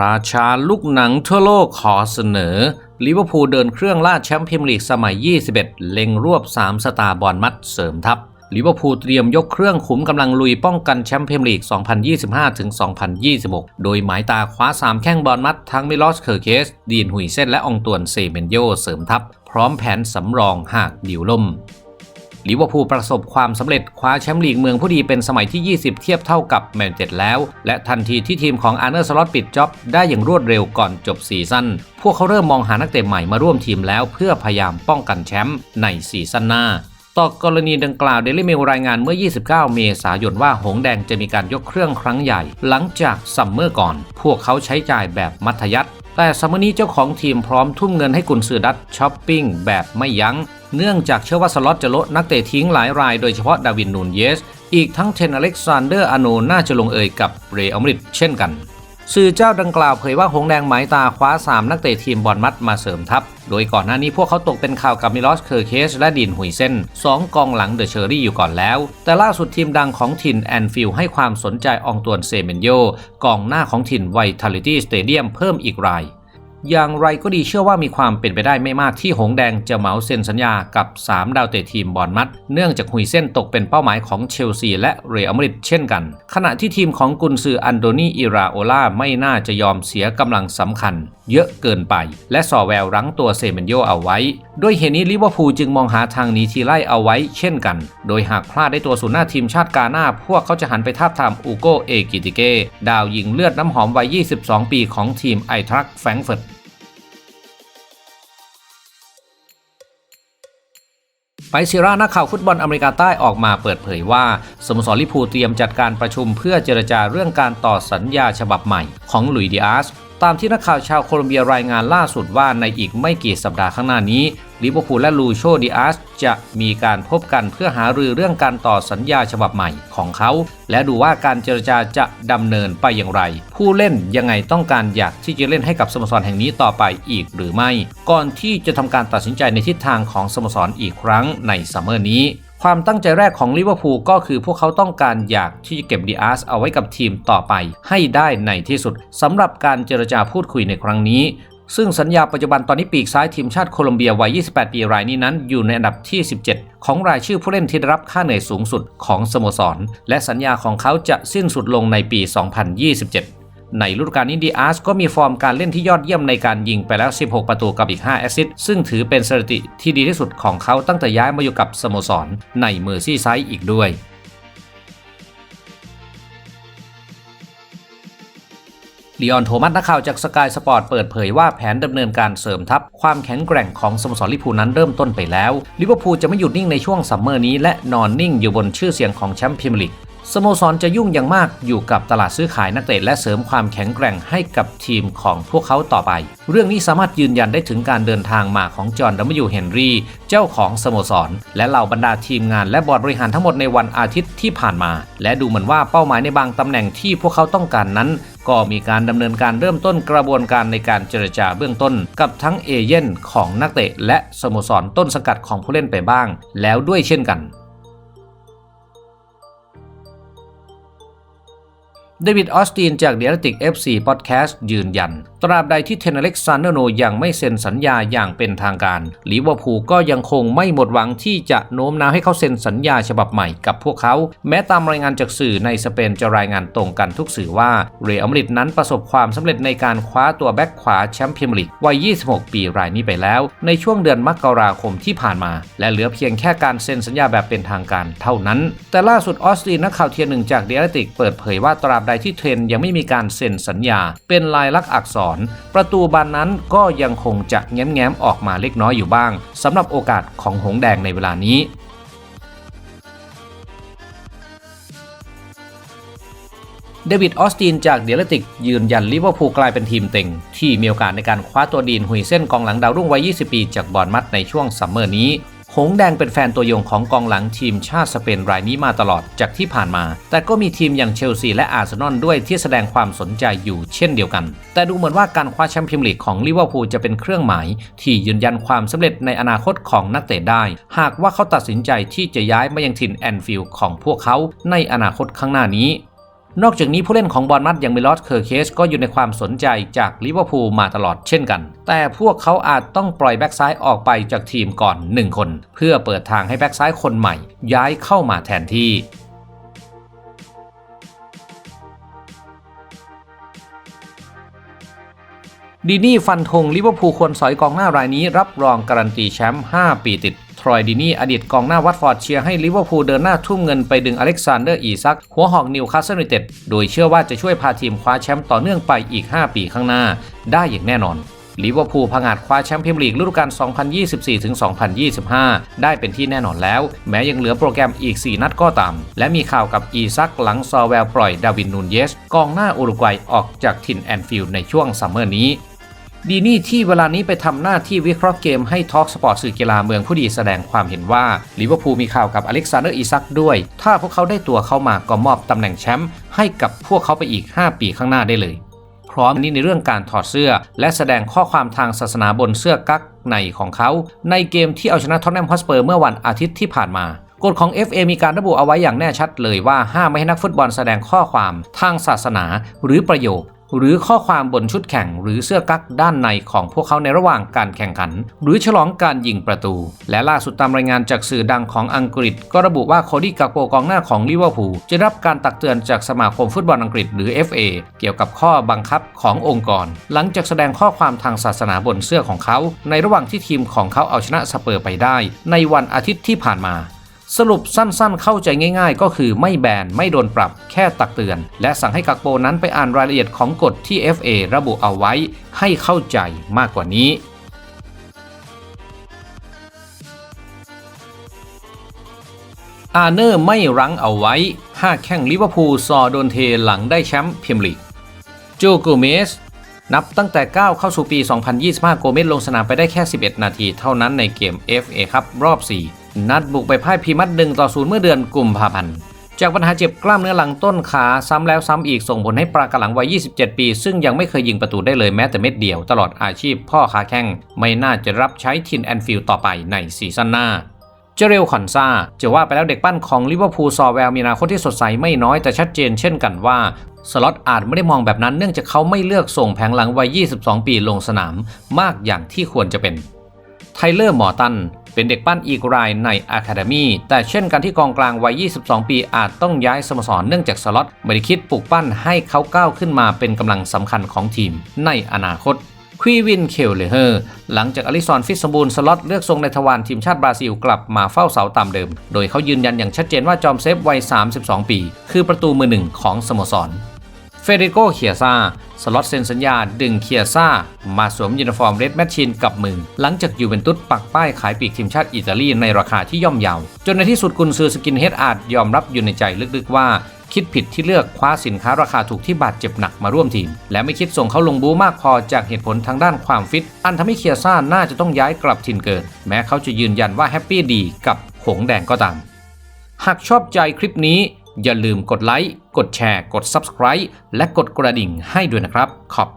ราชาลูกหนังทั่วโลกขอเสนอลิเวอร์พูลเดินเครื่องล่าแชมป์พรีเมียร์ลีกสมัย 21 เล็งรวบ 3 สตาร์บอลมัดเสริมทัพลิเวอร์พูลเตรียมยกเครื่องขุมกำลังลุยป้องกันแชมป์พรีเมียร์ลีก 2025-2026 โดยหมายตาคว้า 3 แข้งบอลมัดทั้งมิลอส เคอร์เคส ดีนหุยเซนและองตวนเซเมนโยเสริมทัพ พร้อมแผนสำรองหากดิวล่ม ลิเวอร์พูลประสบความสำเร็จคว้าแชมป์ลีกเมืองผู้ดีเป็นสมัยที่ 20 เทียบเท่ากับแมนเชสเตอร์แล้ว และทันทีที่ทีมของอาร์เนอร์สล็อตปิดจ็อบได้อย่างรวดเร็วก่อนจบซีซั่นพวกเขาเริ่มมองหานักเตะใหม่มาร่วมทีมแล้วเพื่อพยายามป้องกันแชมป์ในซีซั่นหน้าต่อกรณีดังกล่าวเดลิเมลรายงานเมื่อ 29 เมษายนว่าหงแดงจะมีการยกเครื่องครั้งใหญ่ หลังจากซัมเมอร์ก่อน พวกเขาใช้จ่ายแบบมัธยัติ แต่ซัมเมอร์นี้เจ้าของทีมพร้อมทุ่มเงินให้กุนซือดัตช้อปปิ้งแบบไม่ยัง้ง เนื่องจากเชื่อว่าสล็อตจะลดนักเตะทิ้งหลายรายโดยเฉพาะดาวินนูนเยส อีกทั้งเทนอเล็กซานเดอร์อโนน่าจะลงเอยกับเรอัลมาดริดเช่นกัน สื่อเจ้าดังกล่าวเผยว่าหงแดงหมายตาคว้า 3 นักเตะทีมบอลมัดมาเสริมทัพ โดยก่อนหน้านี้พวกเขาตกเป็นข่าวกับมิลอสเคอร์เคสและดินหุยเซนสองกองหลังเดอะเชอรี่อยู่ก่อนแล้ว แต่ล่าสุดทีมดังของถิ่นแอนฟิลให้ความสนใจอองตวนเซเมนโยกองหน้าของถิ่นไวทาลิตี้สเตเดียมเพิ่มอีกราย อย่างไรก็ดีเชื่อว่ามีความเป็นไปได้ไม่มากที่หงแดงจะเหมาเซ็นสัญญากับ 3 ดาวเตะทีมบอลมัด เนื่องจากหุยเส้นตกเป็นเป้าหมายของเชลซีและเรอัลมาดริดเช่นกัน ขณะที่ทีมของกุนซืออันโดนีอิราโอลาไม่น่าจะยอมเสียกำลังสำคัญ เยอะเกินไป และสอแววรั้งตัวเซเมนโยเอาไว้ ด้วยเหตุนี้ลิเวอร์พูลจึงมองหาทางหนีทีไล่เอาไว้เช่นกัน โดยหากพลาดได้ตัวศูนย์หน้าทีมชาติกาหน้า พวกเขาจะหันไปทาบทามอูโกเอกิติเก ดาวยิงเลือดน้ำหอมวัย 22 ปีของทีมไอทรักแฟรงเฟิร์ตไปซิรานักข่าวฟุตบอลอเมริกาใต้ออกมาเปิดเผยว่า สโมสรลิเวอร์พูลเตรียมจัดการประชุมเพื่อเจรจาเรื่องการต่อสัญญาฉบับใหม่ของหลุยดิอาส ตามที่นักข่าวชาวโคลอมเบียรายงานล่าสุดว่าในอีกไม่กี่สัปดาห์ข้างหน้านี้ลิเวอร์พูลและลูโชดิอาสจะมีการพบกันเพื่อหารือเรื่องการต่อสัญญาฉบับใหม่ของเขา และดูว่าการเจรจาจะดำเนินไปอย่างไร ผู้เล่นยังไงต้องการอยากที่จะเล่นให้กับสโมสรแห่งนี้ต่อไปอีกหรือไม่ ก่อนที่จะทำการตัดสินใจในทิศทางของสโมสรอีกครั้งในซัมเมอร์นี้ ความตั้งใจแรกของลิเวอร์พูลก็คือพวกเขาต้องการอยากที่จะเก็บดีอาร์สเอาไว้กับทีมต่อไป ให้ได้ในที่สุดสำหรับการเจรจาพูดคุยในครั้งนี้ ซึ่งสัญญาปัจจุบันตอนนี้ปีกซ้ายทีมชาติโคลอมเบียวัย 28 ปีรายนี้นั้น อยู่ในอันดับที่ 17 ของรายชื่อผู้เล่นที่ได้รับค่าเหนื่อยสูงสุดของสโมสร และสัญญาของเขาจะสิ้นสุดลงในปี 2027 ในฤดูกาลนี้ดีอาร์สก็มีฟอร์มการเล่นที่ยอดเยี่ยมในการยิงไปแล้ว 16 ประตูกับอีก 5 แอสซิสต์ซึ่งถือเป็นสถิติที่ดีที่สุดของเขาตั้งแต่ย้ายมาอยู่กับสโมสรในเมอร์ซี่ไซด์อีกด้วยลีออนโทมัสนักข่าวจากสกายสปอร์ตเปิดเผยว่าแผนดำเนินการเสริมทัพ ความแข็งแกร่งของสโมสรลิเวอร์พูลนั้นเริ่มต้นไปแล้วลิเวอร์พูลจะไม่หยุดนิ่งในช่วงซัมเมอร์นี้และนอนนิ่งอยู่บนชื่อเสียงของแชมป์พรีเมียร์ลีก สโมสรจะยุ่งอย่างมากอยู่กับตลาดซื้อขายนักเตะและเสริมความแข็งแกร่งให้กับทีมของพวกเขาต่อไป เรื่องนี้สามารถยืนยันได้ถึงการเดินทางมาของจอห์นดัมยูเฮนรี่เจ้าของสโมสร และเหล่าบรรดาทีมงานและบอร์ดบริหารทั้งหมดในวันอาทิตย์ที่ผ่านมา และดูเหมือนว่าเป้าหมายในบางตำแหน่งที่พวกเขาต้องการนั้น ก็มีการดำเนินการเริ่มต้นกระบวนการในการเจรจาเบื้องต้น กับทั้งเอเย่นของนักเตะและสโมสรต้นสังกัดของผู้เล่นไปบ้าง แล้วด้วยเช่นกัน เดวิดออสตินจากเดียร์ติก FC Podcast ยืนยัน ตราบใดที่เทนเล็กซานเดอร์โนยังไม่เซ็นสัญญาอย่างเป็นทางการลิเวอร์พูลก็ยังคงไม่หมดหวังที่จะโน้มน้าวให้เขาเซ็นสัญญาฉบับใหม่กับพวกเขา แม้ตามรายงานจากสื่อในสเปนจะรายงานตรงกันทุกสื่อว่า เรอัลมาดริดนั้นประสบความสำเร็จในการคว้าตัวแบ็กขวาแชมป์พรีเมียร์ลีกวัย 26 ปีรายนี้ไปแล้ว ในช่วงเดือนมกราคมที่ผ่านมา และเหลือเพียงแค่การเซ็นสัญญาแบบเป็นทางการเท่านั้น แต่ล่าสุดออสตินนักข่าวเทียนหนึ่งจากเดียร์ติกเปิดเผยว่าตราบใดที่เทรนยังไม่มีการเซ็นสัญญา เป็นลายลักษณ์อักษร ประตูบานนั้นก็ยังคงจะแง้มๆออกมาเล็กน้อยอยู่บ้างสำหรับโอกาสของหงแดงในเวลานี้เดวิดออสตินจากเดลติกยืนยันลิเวอร์พูลกลายเป็นทีมเต็ง ที่มีโอกาสในการคว้าตัวดีนหุยเส้นกองหลังดาวรุ่งวัย 20 ปีจากบอร์นมัดในช่วงซัมเมอร์นี้ หงแดงเป็นแฟนตัวยงของกองหลังทีมชาติสเปนรายนี้มาตลอดจากที่ผ่านมา แต่ก็มีทีมอย่างเชลซีและอาร์เซนอลด้วยที่แสดงความสนใจอยู่เช่นเดียวกัน แต่ดูเหมือนว่าการคว้าแชมป์พรีเมียร์ลีกของลิเวอร์พูลจะเป็นเครื่องหมาย ที่ยืนยันความสำเร็จในอนาคตของนักเตะได้ หากว่าเขาตัดสินใจที่จะย้ายมายังถิ่นแอนฟิลด์ของพวกเขาในอนาคตข้างหน้านี้ นอกจากนี้ผู้เล่นของบอลมัดอย่างมิลอสเคอร์เคสก็อยู่ในความสนใจจากลิเวอร์พูลมาตลอดเช่นกัน แต่พวกเขาอาจต้องปล่อยแบ็กซ้ายออกไปจากทีมก่อน 1 คน เพื่อเปิดทางให้แบ็กซ้ายคนใหม่ ย้ายเข้ามาแทนที่ดีนี่ฟันธงลิเวอร์พูลควรสอยกองหน้ารายนี้รับรองการันตีแชมป์5 ปีติด ทรอยดีนี่อดีตกองหน้าวัตฟอร์ดเชียร์ให้ลิเวอร์พูลเดินหน้าทุ่มเงินไปดึงอเล็กซานเดอร์อีซัก หัวหอกนิวคาสเซิลยูไนเต็ดโดยเชื่อว่าจะช่วยพาทีมคว้าแชมป์ต่อเนื่องไปอีก 5 ปีข้างหน้า ได้อย่างแน่นอนลิเวอร์พูลพังาจคว้าแชมป์พรีเมียร์ลีกฤดูกาล 2024-2025 ได้เป็นที่แน่นอนแล้ว แม้ยังเหลือโปรแกรมอีก 4 นัดก็ตาม และมีข่าวกับอีซักหลังซอแวลปล่อยดาวินนูนเยส กองหน้าอุรุกวัยออกจากถิ่นแอนฟิลด์ในช่วงซัมเมอร์นี้ ดีนี่ที่เวลานี้ไปทำหน้าที่วิเคราะห์เกมให้ทอล์กสปอร์ตสื่อกีฬาเมืองผู้ดีแสดงความเห็นว่าลิเวอร์พูลมีข่าวกับอเล็กซานเดอร์อีซักด้วย ถ้าพวกเขาได้ตัวเข้ามาก็มอบตำแหน่งแชมป์ให้กับพวกเขาไปอีก 5 ปีข้างหน้าได้เลยพร้อมนี้ในเรื่องการถอดเสื้อ และแสดงข้อความทางศาสนาบนเสื้อกั๊กในของเขา ในเกมที่เอาชนะท็อตแนมฮอสเปอร์เมื่อวันอาทิตย์ที่ผ่านมากฎของ FA มีการระบุเอาไว้อย่างแน่ชัดเลยว่าห้ามไม่ให้นักฟุตบอลแสดงข้อความทางศาสนา หรือประโยค หรือข้อความบนชุดแข่งหรือเสื้อกั๊กด้านในของพวกเขาในระหว่างการแข่งขัน หรือฉลองการยิงประตู และล่าสุดตามรายงานจากสื่อดังของอังกฤษ ก็ระบุว่าโคดี้กากโปกองหน้าของลิเวอร์พูลจะรับการตักเตือนจากสมาคมฟุตบอลอังกฤษหรือ FA เกี่ยวกับข้อบังคับขององค์กร หลังจากแสดงข้อความทางศาสนาบนเสื้อของเขา ในระหว่างที่ทีมของเขาเอาชนะสเปอร์ไปได้ ในวันอาทิตย์ที่ผ่านมา สรุปสั้นๆ เข้าใจง่าย ๆ ก็คือไม่แบนไม่โดนปรับแค่ตักเตือน และสั่งให้กักโปนั้นไปอ่านรายละเอียดของกฎที่ FA ระบุเอาไว้ให้เข้าใจมากกว่านี้อาเนอร์ไม่รั้งเอาไว้ 5 แข้งลิเวอร์พูลซอโดนเทหลังได้แชมป์พรีเมียร์ลีกโจโกเมสนับตั้งแต่ก้าวเข้าสู่ปี 2025 โกเมสลงสนามไปได้แค่ 11 นาทีเท่านั้นในเกม FA ครับรอบ 4 นัดบุกไปพ่ายพีมัดหนึ่งต่อศูนย์เมื่อเดือนกุมภาพันธ์ จากปัญหาเจ็บกล้ามเนื้อหลังต้นขาซ้ำแล้วซ้ำอีกส่งผลให้ปรากะหลังวัย 27 ปี ซึ่งยังไม่เคยยิงประตูได้เลยแม้แต่เม็ดเดียวตลอดอาชีพพ่อขาแข้งไม่น่าจะรับใช้ทินแอนฟิลด์ต่อไปในซีซั่นหน้าเจเรลคอนซาจะว่าไปแล้วเด็กปั้นของลิเวอร์พูลซอแวลมีนาคตที่สดใสไม่น้อยแต่ชัดเจนเช่นกันว่าสล็อตอาจไม่ได้มองแบบนั้นเนื่องจากเขาไม่เลือกส่งแผงหลังวัย 22 ปีลงสนามมากอย่างที่ควรจะเป็น ไทเลอร์มอร์ตัน เป็นเด็กปั้นอีกรายในอะคาเดมีแต่เช่นกันที่กองกลางวัย 22 ปีอาจต้องย้ายสโมสรเนื่องจากสล็อตไม่ได้คิดปลูกปั้นให้เขาก้าวขึ้นมาเป็นกำลังสำคัญของทีมในอนาคตควีวินเคลเลเฮอร์ หลังจากอลิซอนฟิตสมบูรณ์สล็อตเลือกทรงในทวารทีมชาติบราซิลกลับมาเฝ้าเสาตามเดิม โดยเขายืนยันอย่างชัดเจนว่าจอมเซฟวัย 32 ปี คือประตูมือหนึ่งของสโมสร เฟเดริโกเคียซา สล็อตเซ็นสัญญาดึงเคียซ่า มาสวมยูนิฟอร์มเรดแมชชีนกับมือ หลังจากยูเวนตุสปักป้ายขายปีกทีมชาติอิตาลีในราคาที่ย่อมเยาวจนในที่สุดกุนซือสกินเฮดอาจยอมรับอยู่ในใจลึกๆว่าคิดผิดที่เลือกคว้าสินค้าราคาถูกที่บาดเจ็บหนักมาร่วมทีม และไม่คิดส่งเขาลงบูมากพอจากเหตุผลทางด้านความฟิต อันทำให้เคียซ่าน่าจะต้องย้ายกลับถิ่นเกิด แม้เขาจะยืนยันว่าแฮปปี้ดีกับหงแดงก็ตาม หากชอบใจคลิปนี้ อย่าลืมกดไลค์ กดแชร์ กด Subscribe และกดกระดิ่งให้ด้วยนะครับ ขอบ